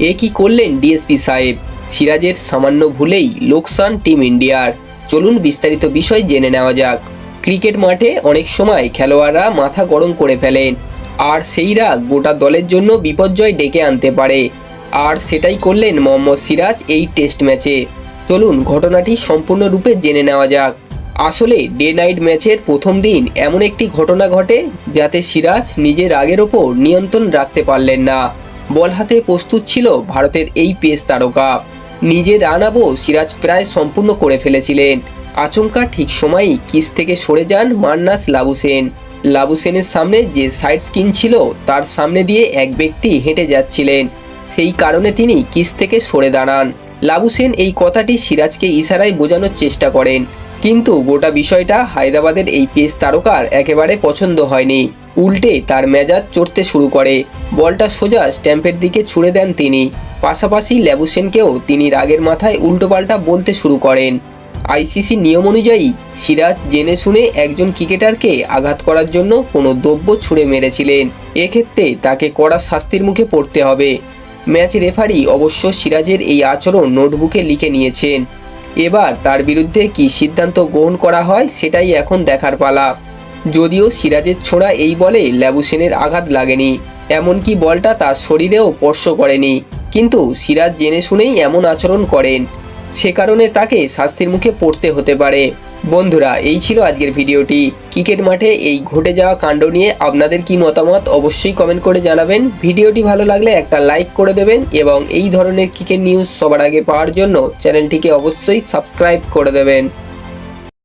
এ কি করলেন ডিএসপি সাহেব? সিরাজের সামান্য ভুলেই লোকসান টিম ইন্ডিয়ার। চলুন বিস্তারিত বিষয় জেনে নেওয়া যাক। ক্রিকেট মাঠে অনেক সময় খেলোয়াড়রা মাথা গরম করে ফেলেন। আর সেই রাগ গোটা দলের জন্য বিপর্যয় ডেকে আনতে পারে। আর সেটাই করলেন মোহাম্মদ সিরাজ এই টেস্ট ম্যাচে। চলুন ঘটনাটি সম্পূর্ণরূপে জেনে নেওয়া যাক। আসলে ডে নাইট ম্যাচের প্রথম দিন এমন একটি ঘটনা ঘটে যাতে সিরাজ নিজের রাগের ওপর নিয়ন্ত্রণ রাখতে পারলেন না। বল হাতে প্রস্তুত ছিল ভারতের এই পেস তারকা। নিজের রানাবো সিরাজ প্রায় সম্পূর্ণ করে ফেলেছিলেন। আচমকা ঠিক সময়ই কিস থেকে সরে যান মান্নাস লাবুসেন। লাবুসেনের সামনে যে সাইড স্কিন ছিল, তার সামনে দিয়ে এক ব্যক্তি হেঁটে যাচ্ছিলেন। সেই কারণে তিনি কিস থেকে সরে দাঁড়ান। লাবুসেন এই কথাটি সিরাজকে ইশারায় বোঝানোর চেষ্টা করেন। কিন্তু গোটা বিষয়টা হায়দ্রাবাদের এই পেস তারকার একেবারে পছন্দ হয়নি। উল্টে তার মেজাজ চড়তে শুরু করে। বলটা সোজা স্ট্যাম্পের দিকে ছুড়ে দেন তিনি। পাশাপাশি ল্যাবুসেনকেও তিনি রাগের মাথায় উল্টোপাল্টা বলতে শুরু করেন। আইসিসি নিয়ম অনুযায়ী সিরাজ জেনে শুনে একজন ক্রিকেটারকে আঘাত করার জন্য কোনো দ্রব্য ছুঁড়ে মেরেছিলেন। এক্ষেত্রে তাকে কড়া শাস্তির মুখে পড়তে হবে। ম্যাচ রেফারি অবশ্য সিরাজের এই আচরণ নোটবুকে লিখে নিয়েছেন। এবার তার বিরুদ্ধে কি সিদ্ধান্ত গ্রহণ করা হয় সেটাই এখন দেখার পালা। যদিও সিরাজের ছোড়া এই বলে ল্যাবুসেনের আঘাত লাগেনি। এমনকি বলটা তার শরীরেও স্পর্শ করেনি। কিন্তু সিরাজ জেনে শুনেই এমন আচরণ করেন। সে কারণে তাকে শাস্তির মুখে পড়তে হতে পারে। বন্ধুরা, এই ছিল আজকের ভিডিওটি। ক্রিকেট মাঠে এই ঘটে যাওয়া কাণ্ড নিয়ে আপনাদের কি মতামত অবশ্যই কমেন্ট করে জানাবেন। ভিডিওটি ভালো লাগলে একটা লাইক করে দেবেন এবং এই ধরনের ক্রিকেট নিউজ সবার আগে পাওয়ার জন্য চ্যানেলটিকে অবশ্যই সাবস্ক্রাইব করে দেবেন।